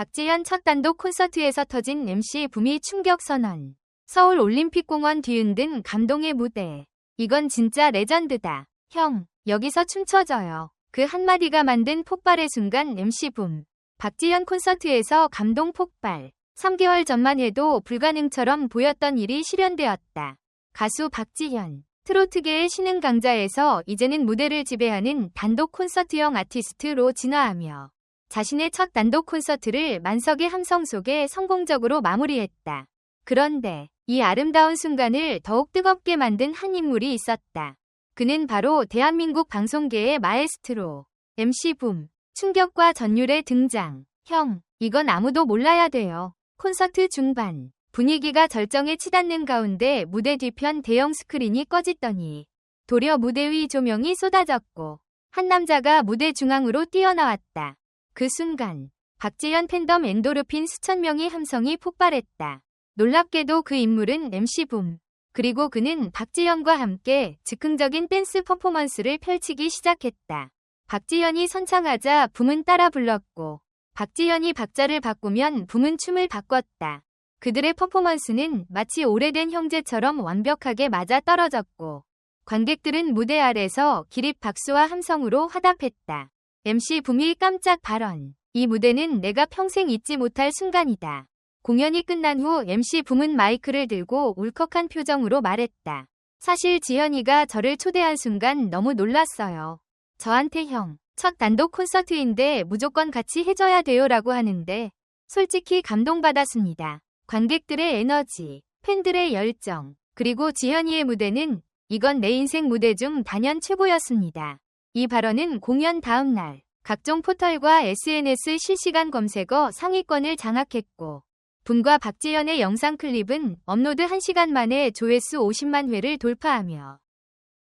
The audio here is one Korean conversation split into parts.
박지현 첫 단독 콘서트에서 터진 MC 붐이 충격 선언. 서울 올림픽공원 뒤흔든 감동의 무대. 이건 진짜 레전드다. 형, 여기서 춤춰줘요. 그 한마디가 만든 폭발의 순간 MC 붐. 박지현 콘서트에서 감동 폭발. 3개월 전만 해도 불가능처럼 보였던 일이 실현되었다. 가수 박지현. 트로트계의 신흥 강자에서 이제는 무대를 지배하는 단독 콘서트형 아티스트로 진화하며 자신의 첫 단독 콘서트를 만석의 함성 속에 성공적으로 마무리했다. 그런데 이 아름다운 순간을 더욱 뜨겁게 만든 한 인물이 있었다. 그는 바로 대한민국 방송계의 마에스트로 MC 붐. 충격과 전율의 등장. 형, 이건 아무도 몰라야 돼요. 콘서트 중반. 분위기가 절정에 치닫는 가운데 무대 뒤편 대형 스크린이 꺼졌더니 도려 무대 위 조명이 쏟아졌고 한 남자가 무대 중앙으로 뛰어나왔다. 그 순간 박재현 팬덤 엔도르핀 수천 명의 함성이 폭발했다. 놀랍게도 그 인물은 MC 붐. 그리고 그는 박지현과 함께 즉흥적인 댄스 퍼포먼스를 펼치기 시작했다. 박지현이 선창하자 붐은 따라 불렀고 박지현이 박자를 바꾸면 붐은 춤을 바꿨다. 그들의 퍼포먼스는 마치 오래된 형제처럼 완벽하게 맞아 떨어졌고 관객들은 무대 아래서 기립 박수와 함성으로 화답했다. MC 붐이 깜짝 발언. 이 무대는 내가 평생 잊지 못할 순간이다. 공연이 끝난 후 MC 붐은 마이크를 들고 울컥한 표정으로 말했다. 사실 지현이가 저를 초대한 순간 너무 놀랐어요. 저한테 형, 첫 단독 콘서트인데 무조건 같이 해줘야 돼요 라고 하는데 솔직히 감동받았습니다. 관객들의 에너지, 팬들의 열정, 그리고 지현이의 무대는 이건 내 인생 무대 중 단연 최고였습니다. 이 발언은 공연 다음 날 각종 포털과 SNS 실시간 검색어 상위권을 장악했고 분과 박지현의 영상 클립은 업로드 1시간 만에 조회수 50만 회를 돌파하며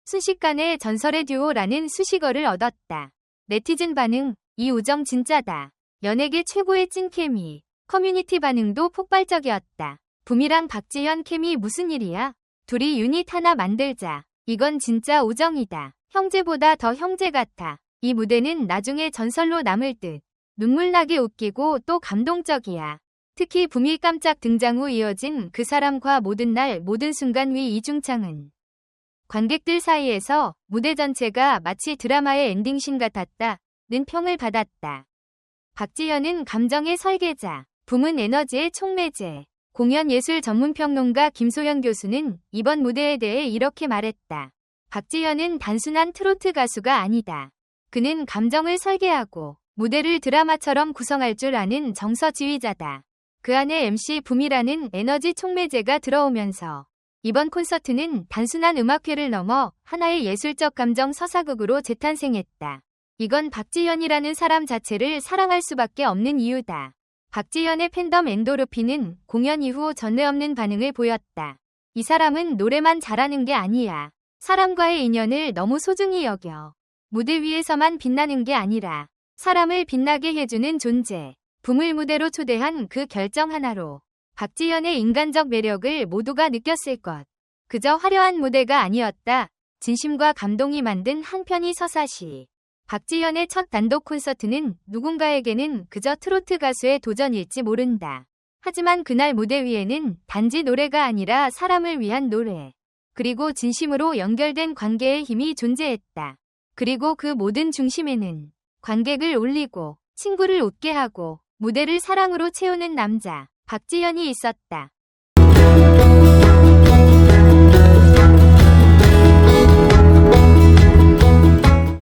순식간에 전설의 듀오라는 수식어를 얻었다. 네티즌 반응, 이 우정 진짜다. 연예계 최고의 찐 케미. 커뮤니티 반응도 폭발적이었다. 붐이랑 박지현 케미 무슨 일이야? 둘이 유닛 하나 만들자. 이건 진짜 우정이다. 형제보다 더 형제 같아. 이 무대는 나중에 전설로 남을 듯. 눈물나게 웃기고 또 감동적이야. 특히 붐이 깜짝 등장 후 이어진 그 사람과 모든 날 모든 순간 위 이중창은 관객들 사이에서 무대 전체가 마치 드라마의 엔딩신 같았다 는 평을 받았다. 박지현은 감정의 설계자, 붐은 에너지의 촉매제. 공연 예술 전문 평론가 김소연 교수는 이번 무대에 대해 이렇게 말했다. 박지현은 단순한 트로트 가수가 아니다. 그는 감정을 설계하고 무대를 드라마처럼 구성할 줄 아는 정서 지휘자다. 그 안에 MC 붐이라는 에너지 촉매제가 들어오면서 이번 콘서트는 단순한 음악회를 넘어 하나의 예술적 감정 서사극으로 재탄생했다. 이건 박지현이라는 사람 자체를 사랑할 수밖에 없는 이유다. 박지현의 팬덤 엔도르핀은 공연 이후 전례 없는 반응을 보였다. 이 사람은 노래만 잘하는 게 아니야. 사람과의 인연을 너무 소중히 여겨. 무대 위에서만 빛나는 게 아니라 사람을 빛나게 해주는 존재. 붐을 무대로 초대한 그 결정 하나로 박지현의 인간적 매력을 모두가 느꼈을 것. 그저 화려한 무대가 아니었다. 진심과 감동이 만든 한 편의 서사시. 박지현의 첫 단독 콘서트는 누군가에게는 그저 트로트 가수의 도전일지 모른다. 하지만 그날 무대 위에는 단지 노래가 아니라 사람을 위한 노래. 그리고 진심으로 연결된 관계의 힘이 존재했다. 그리고 그 모든 중심에는 관객을 울리고 친구를 웃게 하고 무대를 사랑으로 채우는 남자 박지현이 있었다.